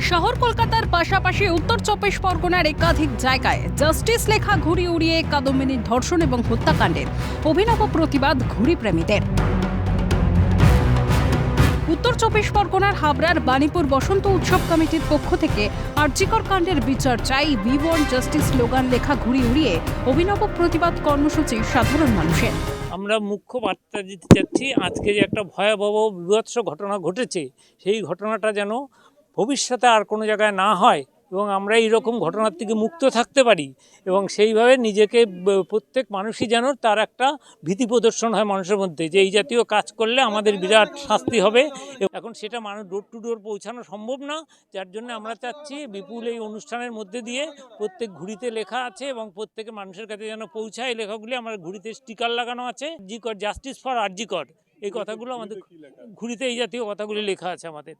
শহর কলকাতার পাশাপাশি উত্তর চব্বিশ পরগনার একাধিক জায়গায় জাস্টিস লেখা ঘুরি উড়িয়ে কাদম্বিনীর ধর্ষণ এবং হত্যাকাণ্ডের অভিনব প্রতিবাদ ঘুড়ি প্রেমীদের উত্তর চব্বিশ পরগনার হাবড়ার বাণীপুর বসন্ত উৎসব কমিটির পক্ষ থেকে আর্যিকর কাণ্ডের বিচার চাই বি জাস্টিস স্লোগান লেখা ঘুড়ি উড়িয়ে অভিনব প্রতিবাদ কর্মসূচি সাধারণ মানুষের। আমরা মুখ্য বার্তা দিতে চাচ্ছি, আজকে যে একটা ভয়াবহ বিভৎস ঘটনা ঘটেছে, সেই ঘটনাটা যেন ভবিষ্যতে আর কোনো জায়গায় না হয় এবং আমরা এইরকম ঘটনার থেকে মুক্ত থাকতে পারি এবং সেইভাবে নিজেকে প্রত্যেক মানুষই যেন তার একটা ভীতি প্রদর্শন হয় মানুষের মধ্যে যে এই জাতীয় কাজ করলে আমাদের বিরাট শাস্তি হবে। এবং এখন সেটা মানুষ ডোর টু ডোর পৌঁছানো সম্ভব না যার জন্য আমরা চাচ্ছি বিপুল এই অনুষ্ঠানের মধ্যে দিয়ে প্রত্যেক ঘুড়িতে লেখা আছে এবং প্রত্যেকে মানুষের কাছে যেন পৌঁছায়। এই লেখাগুলি আমার ঘুড়িতে স্টিকার লাগানো আছে জিকর জাস্টিস ফর আর আরজিকর এই কথাগুলো আমাদের ঘুড়িতে এই জাতীয় কথাগুলি লেখা আছে আমাদের।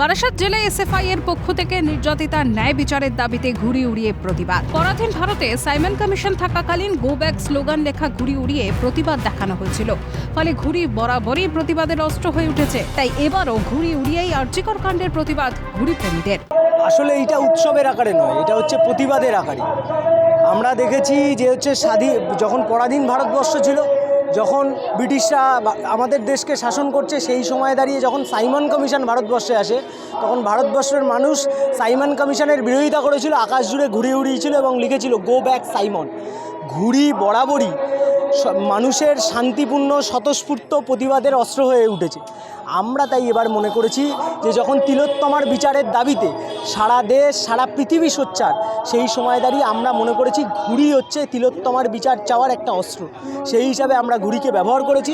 বারাসাত জেলা এসএফআই এর পক্ষ থেকে নির্যাতিতার ন্যায় বিচারের দাবিতে ঘুড়ি উড়িয়ে প্রতিবাদ। পরাধীন ভারতে সাইমন কমিশন থাকাকালীন গো ব্যাক স্লোগান লেখা ঘুড়ি উড়িয়ে প্রতিবাদ দেখানো হয়েছিল। ফলে ঘুড়ি বরাবরই প্রতিবাদের অস্ত্র হয়ে উঠেছে। তাই এবারও ঘুড়ি উড়িয়েই আর্যিকর কাণ্ডের প্রতিবাদ ঘুড়ি প্রেমীদের আসলে এটা উৎসবের আকারে নয়, এটা হচ্ছে প্রতিবাদের আকারে। আমরা দেখেছি যে হচ্ছে স্বাধীন, যখন পরাধীন ভারতবর্ষ ছিল যখন ব্রিটিশরা আমাদের দেশকে শাসন করছে, সেই সময় দাঁড়িয়ে যখন সাইমন কমিশন ভারতবর্ষে আসে, তখন ভারতবর্ষের মানুষ সাইমন কমিশনের বিরোধিতা করেছিল, আকাশ জুড়ে ঘুরে উড়িয়েছিল এবং লিখেছিল গো ব্যাক সাইমন ঘুড়ি বরাবরই মানুষের শান্তিপূর্ণ, স্বতঃস্ফূর্ত প্রতিবাদের অস্ত্র হয়ে উঠেছে। আমরা তাই এবার মনে করেছি যে যখন তিলোত্তমার বিচারের দাবিতে সারা দেশ, সারা পৃথিবী সোচ্চার, সেই সময় দাঁড়িয়ে আমরা মনে করেছি ঘুড়ি হচ্ছে তিলোত্তমার বিচার চাওয়ার একটা অস্ত্র। সেই হিসাবে আমরা ঘুড়িকে ব্যবহার করেছি।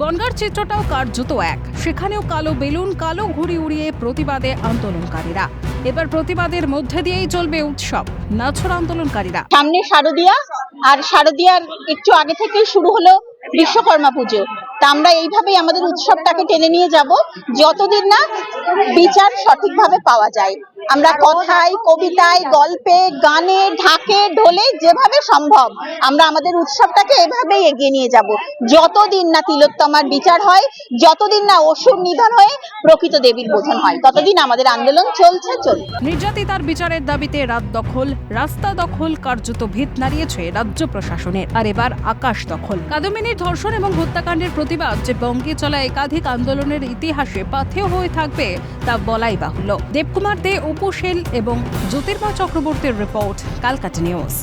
বনগার চিত্রটাও কার্যত এক। সেখানেও কালো বেলুন, কালো ঘুড়ি উড়িয়ে প্রতিবাদে আন্দোলনকারীরা। এবার প্রতিবাদের মধ্যে দিয়েই চলবে উৎসব, নাছর আন্দোলনকারীরা। সামনে শারদিয়া, আর শারদিয়ার একটু আগে থেকেই শুরু হলো বিশ্বকর্মা পুজো। তা আমরা এইভাবেই আমাদের উৎসবটাকে টেনে নিয়ে যাব, যতদিন না বিচার সঠিকভাবে পাওয়া যায়। আমরা কথায় কবিতায় গল্পে গানে ঢাকে ঢোলে যেভাবে সম্ভব আমরা আমাদের উৎসবটাকে এভাবেই এগিয়ে নিয়ে যাব। যতদিন না তিলোত্তমার বিচার হয় যতদিন না অসুর নিধন হয়ে প্রকৃত দেবীর বোধন হয় ততদিন আমাদের আন্দোলন চলছে চলবে। নির্যাতিতার বিচারের দাবিতে রাত দখল রাস্তা দখল কার্যত ভিত নাড়িয়েছে রাজ্য প্রশাসনের। আর এবার আকাশ দখল। কাদম্বিনীর ধর্ষণ এবং হত্যাকাণ্ডের প্রতিবাদ যে বঙ্গে চলা একাধিক আন্দোলনের ইতিহাসে পাথেয় হয়ে থাকবে তা বলাই বাহুল্য। দেবকুমার দে অপু সেল এবং জ্যোতির্ময় চক্রবর্তীর রিপোর্ট কালকাটা নিউজ